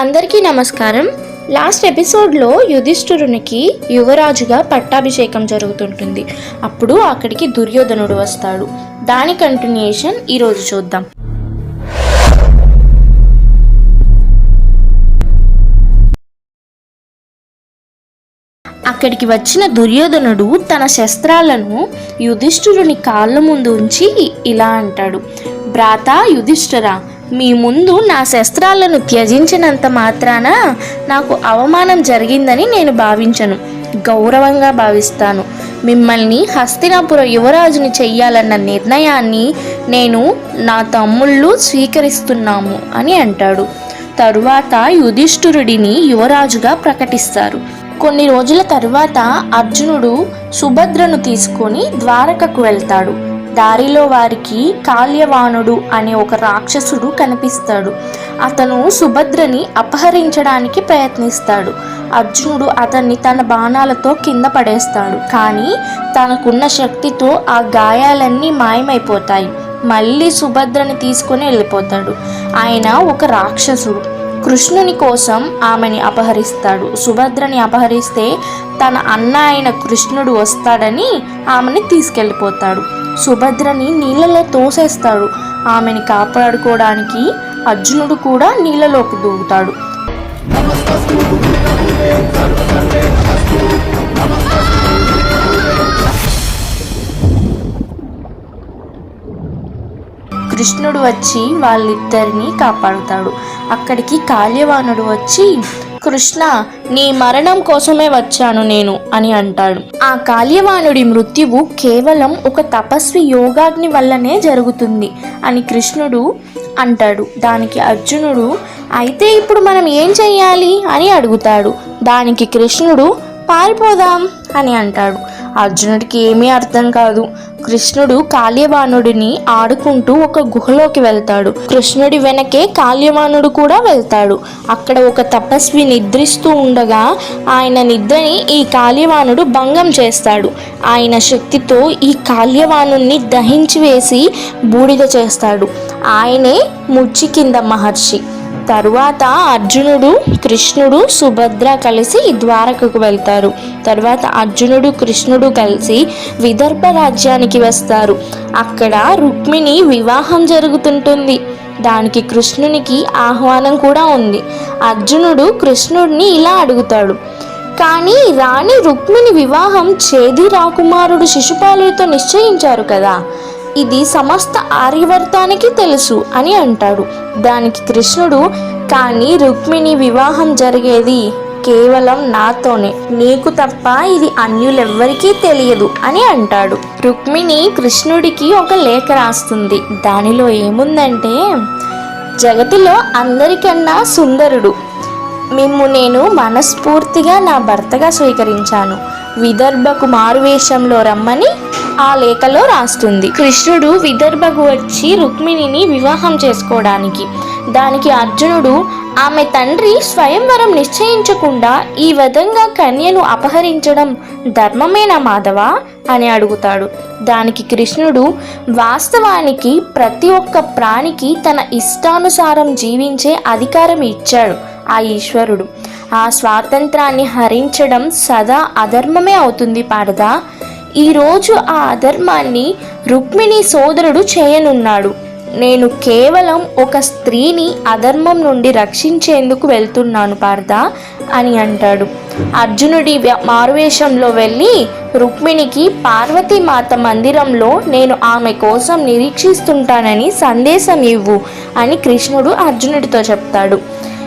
అందరికీ నమస్కారం. లాస్ట్ ఎపిసోడ్లో యుధిష్ఠురునికి యువరాజుగా పట్టాభిషేకం జరుగుతుంటుంది. అప్పుడు అక్కడికి దుర్యోధనుడు వస్తాడు. దాని కంటిన్యూషన్ ఈరోజు చూద్దాం. అక్కడికి వచ్చిన దుర్యోధనుడు తన శస్త్రాలను యుధిష్ఠురుని కాళ్ళ ముందు ఉంచి ఇలా అంటాడు. భ్రాత యుధిష్ఠరా మీ ముందు నా శస్త్రాలను త్యజించినంత మాత్రాన నాకు అవమానం జరిగిందని నేను భావించను. గౌరవంగా భావిస్తాను. మిమ్మల్ని హస్తినాపుర యువరాజుని చెయ్యాలన్న నిర్ణయాన్ని నేను నా తమ్ముళ్ళు స్వీకరిస్తున్నాము అని అంటాడు. తరువాత యుధిష్ఠురుడిని యువరాజుగా ప్రకటిస్తారు. కొన్ని రోజుల తరువాత అర్జునుడు సుభద్రను తీసుకొని ద్వారకకు వెళ్తాడు. దారిలో వారికి కాల్యవానుడు అనే ఒక రాక్షసుడు కనిపిస్తాడు. అతను సుభద్రని అపహరించడానికి ప్రయత్నిస్తాడు. అర్జునుడు అతన్ని తన బాణాలతో కింద పడేస్తాడు. కానీ తనకున్న శక్తితో ఆ గాయాలన్నీ మాయమైపోతాయి. మళ్ళీ సుభద్రని తీసుకొని వెళ్ళిపోతాడు. ఆయన ఒక రాక్షసుడు. కృష్ణుని కోసం ఆమెని అపహరిస్తాడు. సుభద్రని అపహరిస్తే తన అన్న అయిన కృష్ణుడు వస్తాడని ఆమెని తీసుకెళ్ళిపోతాడు. సుభద్రని నీళ్ళలో తోసేస్తాడు. ఆమెని కాపాడుకోవడానికి అర్జునుడు కూడా నీళ్ళలోకి దూకుతాడు. కృష్ణుడు వచ్చి వాళ్ళిద్దరిని కాపాడుతాడు. అక్కడికి కాల్యవానుడు వచ్చి కృష్ణ నీ మరణం కోసమే వచ్చాను నేను అని అంటాడు. ఆ కాల్యవానుడి మృత్యువు కేవలం ఒక తపస్వి యోగాగ్ని వల్లనే జరుగుతుంది అని కృష్ణుడు అంటాడు. దానికి అర్జునుడు అయితే ఇప్పుడు మనం ఏం చెయ్యాలి? అని అడుగుతాడు. దానికి కృష్ణుడు పారిపోదాం అని అంటాడు. అర్జునుడికి ఏమీ అర్థం కాదు. కృష్ణుడు కాళ్యవానుడిని ఆడుకుంటూ ఒక గుహలోకి వెళ్తాడు. కృష్ణుడి వెనకే కాళ్యవానుడు కూడా వెళ్తాడు. అక్కడ ఒక తపస్వి నిద్రిస్తూ ఉండగా ఆయన నిద్రని ఈ కాళ్యవానుడు భంగం చేస్తాడు. ఆయన శక్తితో ఈ కాళ్యవాను దహించి వేసి బూడిద చేస్తాడు. ఆయనే ముచ్చి కింద మహర్షి. తరువాత అర్జునుడు కృష్ణుడు సుభద్ర కలిసి ద్వారకకు వెళ్తారు. తర్వాత అర్జునుడు కృష్ణుడు కలిసి విదర్భ రాజ్యానికి వస్తారు. అక్కడ రుక్మిణి వివాహం జరుగుతుంటుంది. దానికి కృష్ణునికి ఆహ్వానం కూడా ఉంది. అర్జునుడు కృష్ణుడిని ఇలా అడుగుతాడు. కానీ రాణి రుక్మిణి వివాహం చేది రాకుమారుడు శిశుపాలుడితో నిశ్చయించారు కదా. ఇది సమస్త ఆర్యవర్తానికి తెలుసు అని అంటాడు. దానికి కృష్ణుడు కానీ రుక్మిణి వివాహం జరిగేది కేవలం నాతోనే. నీకు తప్ప ఇది అన్యులెవ్వరికీ తెలియదు అని అంటాడు. రుక్మిణి కృష్ణుడికి ఒక లేఖ రాస్తుంది. దానిలో ఏముందంటే జగతిలో అందరికన్నా సుందరుడు. మిమ్ము నేను మనస్ఫూర్తిగా నా భర్తగా స్వీకరించాను. విదర్భకు మారువేషంలో రమ్మని ఆ లేఖలో రాస్తుంది. కృష్ణుడు విదర్భకు వచ్చి రుక్మిణిని వివాహం చేసుకోవడానికి. దానికి అర్జునుడు ఆమె తండ్రి స్వయంవరం నిశ్చయించకుండా ఈ విధంగా కన్యను అపహరించడం ధర్మమేనా మాధవ? అని అడుగుతాడు. దానికి కృష్ణుడు వాస్తవానికి ప్రతి ఒక్క ప్రాణికి తన ఇష్టానుసారం జీవించే అధికారం ఇచ్చాడు ఆ ఈశ్వరుడు. ఆ స్వాతంత్రాన్ని హరించడం సదా అధర్మమే అవుతుంది పారదా ఈరోజు ఆ అధర్మాన్ని రుక్మిణి సోదరుడు చేయనున్నాడు. నేను కేవలం ఒక స్త్రీని అధర్మం నుండి రక్షించేందుకు వెళ్తున్నాను పార్థ అని అంటాడు. అర్జునుడి మారువేషంలో వెళ్ళి రుక్మిణికి పార్వతీమాత మందిరంలో నేను ఆమె కోసం నిరీక్షిస్తుంటానని సందేశం ఇవ్వు అని కృష్ణుడు అర్జునుడితో చెప్తాడు.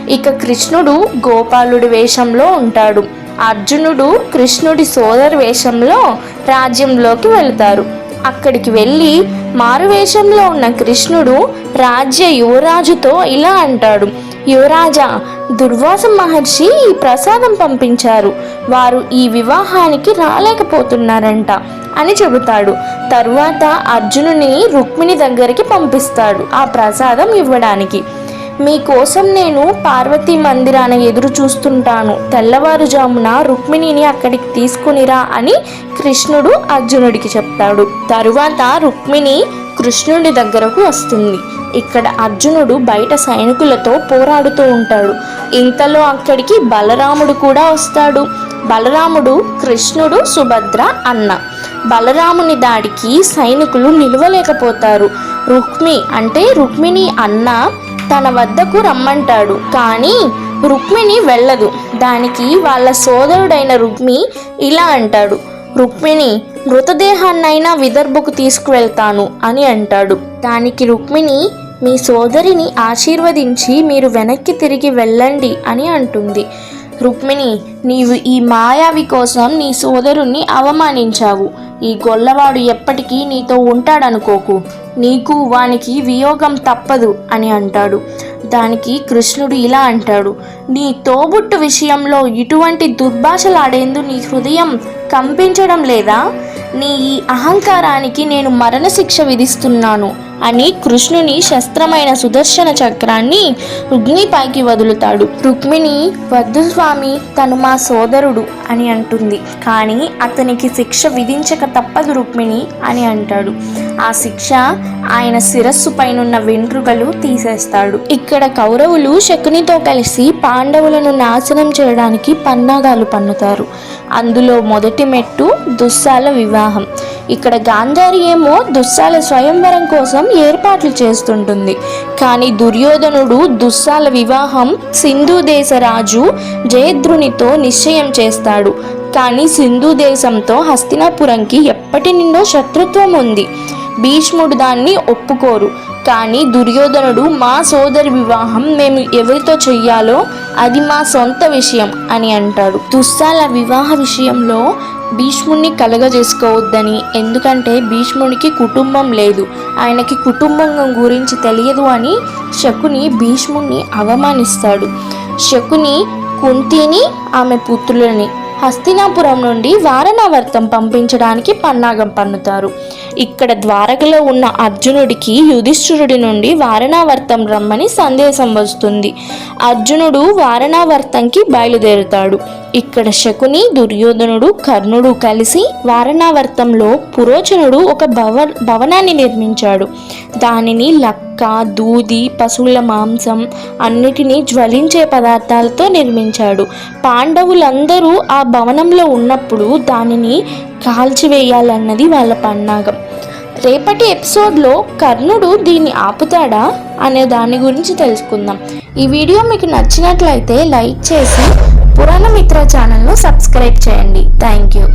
ఇక కృష్ణుడు గోపాలుడి వేషంలో ఉంటాడు. అర్జునుడు కృష్ణుడి సోదరు వేషంలో రాజ్యంలోకి వెళతారు. అక్కడికి వెళ్ళి మారువేషంలో ఉన్న కృష్ణుడు రాజ్య యువరాజుతో ఇలా అంటాడు. యువరాజా దుర్వాస మహర్షి ఈ ప్రసాదం పంపించారు. వారు ఈ వివాహానికి రాలేకపోతున్నారంట అని చెబుతాడు. తరువాత అర్జునుని రుక్మిణి దగ్గరికి పంపిస్తాడు ఆ ప్రసాదం ఇవ్వడానికి. మీకోసం నేను పార్వతీ మందిరాన ఎదురు చూస్తుంటాను. తెల్లవారుజామున రుక్మిణిని అక్కడికి తీసుకునిరా అని కృష్ణుడు అర్జునుడికి చెప్తాడు. తరువాత రుక్మిణి కృష్ణుడి దగ్గరకు వస్తుంది. ఇక్కడ అర్జునుడు బయట సైనికులతో పోరాడుతూ ఉంటాడు. ఇంతలో అక్కడికి బలరాముడు కూడా వస్తాడు. బలరాముడు కృష్ణుడు సుభద్ర అన్న. బలరాముని దాడికి సైనికులు నిలవలేకపోతారు. రుక్మి అంటే రుక్మిణి అన్న తన వద్దకు రమ్మంటాడు. కానీ రుక్మిణి వెళ్ళదు. దానికి వాళ్ళ సోదరుడైన రుక్మి ఇలా అంటాడు. రుక్మిణి మృతదేహాన్నైనా విదర్భకు తీసుకువెళ్తాను అని అంటాడు. దానికి రుక్మిణి మీ సోదరిని ఆశీర్వదించి మీరు వెనక్కి తిరిగి వెళ్ళండి అని అంటుంది. రుక్మిణి నీవు ఈ మాయావి కోసం నీ సోదరుణ్ణి అవమానించావు. ఈ గొల్లవాడు ఎప్పటికీ నీతో ఉంటాడనుకోకు. నీకు వానికి వియోగం తప్పదు అని అంటాడు. దానికి కృష్ణుడు ఇలా అంటాడు. నీ తోబుట్టు విషయంలో ఇటువంటి దుర్భాషలాడేందు నీ హృదయం కంపించడం లేదా? నీ ఈ అహంకారానికి నేను మరణశిక్ష విధిస్తున్నాను. అని కృష్ణుని శస్త్రమైన సుదర్శన చక్రాన్ని రుక్మిణిపైకి వదులుతాడు. రుక్మిణి వద్దు స్వామి తను మా సోదరుడు అని అంటుంది. కానీ అతనికి శిక్ష విధించక తప్పదు రుక్మిణి అని అంటాడు. ఆ శిక్ష ఆయన శిరస్సు పైనున్న వెంట్రుకలు తీసేస్తాడు. ఇక్కడ కౌరవులు శకునితో కలిసి పాండవులను నాశనం చేయడానికి పన్నాగాలు పన్నుతారు. అందులో మొదటి మెట్టు దుస్సాల వివాహం. ఇక్కడ గాంధారి ఏమో దుస్సాల స్వయంవరం కోసం ఏర్పాట్లు చేస్తుంటుంది. కానీ దుర్యోధనుడు దుస్సాల వివాహం సింధు దేశ రాజు జయద్రునితో నిశ్చయం చేస్తాడు. కానీ సింధు దేశంతో హస్తినాపురంకి ఎప్పటి నుండో శత్రుత్వం ఉంది. భీష్ముడు దాన్ని ఒప్పుకోరు. కానీ దుర్యోధనుడు మా సోదరి వివాహం మేము ఎవరితో చెయ్యాలో అది మా సొంత విషయం అని అంటాడు. దుస్సాల వివాహ విషయంలో భీష్ముడిని కలగజేసుకోవద్దని. ఎందుకంటే భీష్మునికి కుటుంబం లేదు. ఆయనకి కుటుంబం గురించి తెలియదు అని శకుని భీష్ముణ్ణి అవమానిస్తాడు. శకుని కుంతిని ఆమె పుత్రులని హస్తినాపురం నుండి వారణావర్తం పంపించడానికి పన్నాగం పన్నుతారు. ఇక్కడ ద్వారకలో ఉన్న అర్జునుడికి యుధిష్ఠిరుడి నుండి వారణావర్తం రమ్మని సందేశం వస్తుంది. అర్జునుడు వారణావర్తంకి బయలుదేరుతాడు. ఇక్కడ శకుని దుర్యోధనుడు కర్ణుడు కలిసి వారణావర్తంలో పురోచనుడు ఒక భవ భవనాన్ని నిర్మించాడు. దానిని లక్క దూది పశువుల మాంసం అన్నిటినీ జ్వలించే పదార్థాలతో నిర్మించాడు. పాండవులందరూ ఆ భవనంలో ఉన్నప్పుడు దానిని కాల్చివేయాలన్నది వాళ్ళ పన్నాగం. రేపటి ఎపిసోడ్లో కర్ణుడు దీన్ని ఆపుతాడా అనే దాని గురించి తెలుసుకుందాం. ఈ వీడియో మీకు నచ్చినట్లయితే లైక్ చేసి పురాణ మిత్ర ఛానల్ను సబ్స్క్రైబ్ చేయండి. Thank you.